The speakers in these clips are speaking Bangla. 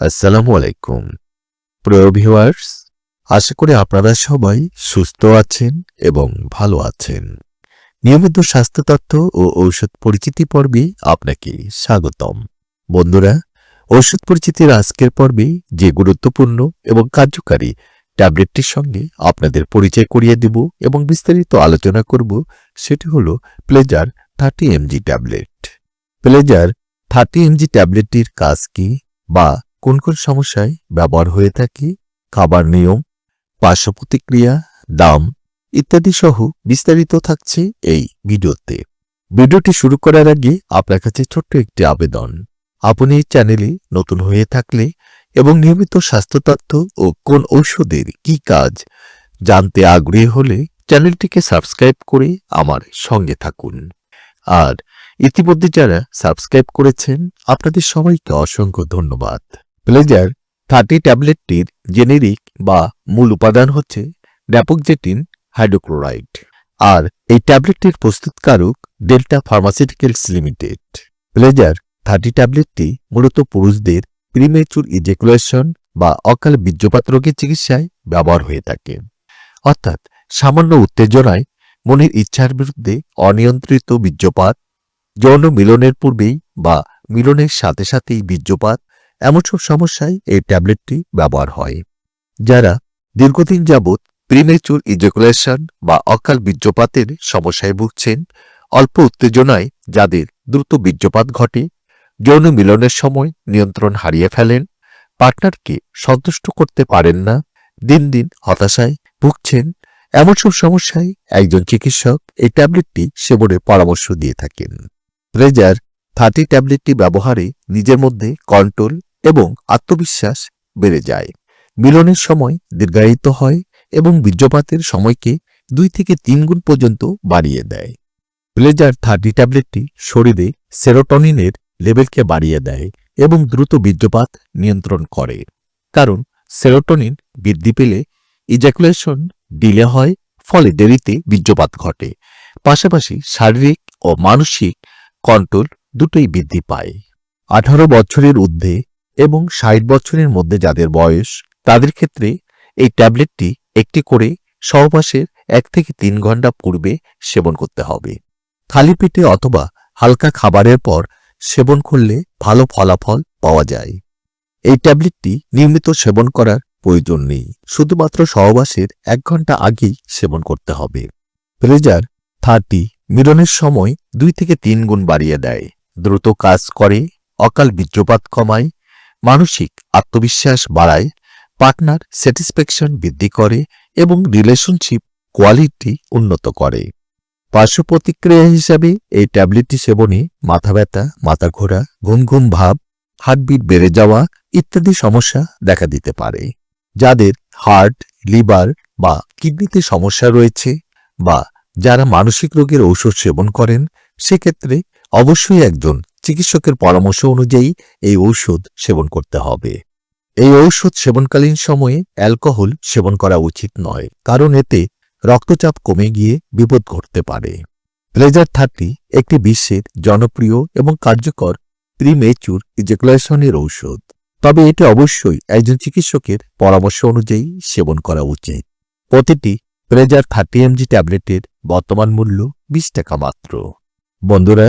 আসসালামু আলাইকুম। প্রিয় ভিউয়ার্স আশা করি আপনারা সবাই সুস্থ আছেন এবং ভালো আছেন। নিয়মিত স্বাস্থ্য তথ্য ও ঔষধ পরিচিতি পর্বে আপনাকে স্বাগতম। বন্ধুরা, ঔষধ পরিচিতির আজকের পর্বে যে গুরুত্বপূর্ণ এবং কার্যকারী ট্যাবলেটটির সঙ্গে আপনাদের পরিচয় করিয়ে দেব এবং বিস্তারিত আলোচনা করব, সেটি হল pleasure thirty mg tablet pleasure thirty mg ট্যাবলেটটির কাজ কি বা কোন কোন সমস্যায় ব্যবহার হয়ে থাকে, খাবার নিয়ম, পার্শ্ব প্রতিক্রিয়া, দাম ইত্যাদি সহ বিস্তারিত থাকছে এই ভিডিওতে। ভিডিওটি শুরু করার আগে আপনার কাছে ছোট্ট একটি আবেদন। আপনি এই চ্যানেলে নতুন হয়ে থাকলে এবং নিয়মিত স্বাস্থ্য তথ্য ও কোন ঔষধের কি কাজ জানতে আগ্রহী হলে চ্যানেলটিকে সাবস্ক্রাইব করে আমার সঙ্গে থাকুন। আর ইতিমধ্যে যারা সাবস্ক্রাইব করেছেন, আপনাদের সবাইকে অসংখ্য ধন্যবাদ। প্লেজার থার্টি ট্যাবলেটটির জেনেরিক বা মূল উপাদান হচ্ছে ড্যাপোকজেটিন হাইড্রোক্লোরাইড আর এই ট্যাবলেটটির প্রস্তুতকারক Delta pharmaceuticals limited pleasure thirty ট্যাবলেটটি মূলত পুরুষদের প্রিমেচুর ইজেকুলেশন বা অকাল বীর্যপাত রোগের চিকিৎসায় ব্যবহার হয়ে থাকে। অর্থাৎ সামান্য উত্তেজনায় মনের ইচ্ছার বিরুদ্ধে অনিয়ন্ত্রিত বীর্যপাত, যৌন মিলনের পূর্বেই বা মিলনের সাথে সাথেই বীর্যপাত এমন সব সমস্যায় এই ট্যাবলেটটি ব্যবহার হয়, যারা দীর্ঘদিন যাবৎ প্রিমেচুর ইজেকুলেশন বা অকাল বীর্যপাতের সমস্যায় ভুগছেন, অল্প উত্তেজনায় যাদের দ্রুত বীর্যপাত ঘটে, যৌন মিলনের সময় নিয়ন্ত্রণ হারিয়ে ফেলেন, পার্টনারকে সন্তুষ্ট করতে পারেন না, দিন দিন হতাশায় ভুগছেন, এমন সব সমস্যায় একজন চিকিৎসক এই ট্যাবলেটটি সেবনের পরামর্শ দিয়ে থাকেন। প্রেজার থার্টি ট্যাবলেটটি ব্যবহারে নিজের মধ্যে কন্ট্রোল এবং আত্মবিশ্বাস বেড়ে যায়। মিলনের সময় দীর্ঘায়িত হয় এবং বীর্যপাতের সময়কে দুই থেকে তিন গুণ পর্যন্ত বাড়িয়ে দেয়। প্লেজার থার্টি ট্যাবলেটটি শরীরে সেরোটনিনের লেভেলকে বাড়িয়ে দেয় এবং দ্রুত বীর্যপাত নিয়ন্ত্রণ করে। কারণ সেরোটনিন বৃদ্ধি পেলে ইজ্যাকুলেশন ডিলে হয়, ফলে দেরিতে বীর্যপাত ঘটে। পাশাপাশি শারীরিক ও মানসিক কন্ট্রোল দুটোই বৃদ্ধি পায়। আঠারো বছরের ঊর্ধ্বে এবং ষাট বছরের মধ্যে যাদের বয়স, তাদের ক্ষেত্রে এই ট্যাবলেটটি একটি করে সহবাসের এক থেকে তিন ঘণ্টা পূর্বে সেবন করতে হবে। খালি পেটে অথবা হালকা খাবারের পর সেবন করলে ভালো ফলাফল পাওয়া যায়। এই ট্যাবলেটটি নিয়মিত সেবন করার প্রয়োজন নেই, শুধুমাত্র সহবাসের এক ঘণ্টা আগেই সেবন করতে হবে। প্লেজার থার্টি মিলনের সময় দুই থেকে তিন গুণ বাড়িয়ে দেয়, দ্রুত কাজ করে, অকাল বীর্যপাত কমায় মানসিক আত্মবিশ্বাস বাড়ায়, পার্টনার স্যাটিসফ্যাকশন বৃদ্ধি করে এবং রিলেশনশিপ কোয়ালিটি উন্নত করে। পার্শ্ব প্রতিক্রিয়া হিসাবে এই ট্যাবলেটটি সেবনে মাথা ব্যথা, মাথা ঘোরা ঘুম ঘুম ভাব, হার্টবিট বেড়ে যাওয়া ইত্যাদি সমস্যা দেখা দিতে পারে, যাদের হার্ট, লিভার বা কিডনিতে সমস্যা রয়েছে বা যারা মানসিক রোগের ঔষধ সেবন করেন, সেক্ষেত্রে অবশ্যই একজন চিকিৎসকের পরামর্শ অনুযায়ী এই ঔষধ সেবন করতে হবে। এই ঔষধ সেবনকালীন সময়ে অ্যালকোহল সেবন করা উচিত নয়, কারণ এতে রক্তচাপ কমে গিয়ে বিপদ ঘটতে পারে। প্লেজার থার্টি একটি বিশ্বের জনপ্রিয় এবং কার্যকর প্রিমেচুর ইজেকুলেশনের ঔষধ। তবে এটি অবশ্যই একজন চিকিৎসকের পরামর্শ অনুযায়ী সেবন করা উচিত। প্রতিটি প্লেজার থার্টি এমজি ট্যাবলেটের বর্তমান মূল্য বিশ টাকা মাত্র। বন্ধুরা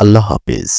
আল্লাহ হাফেজ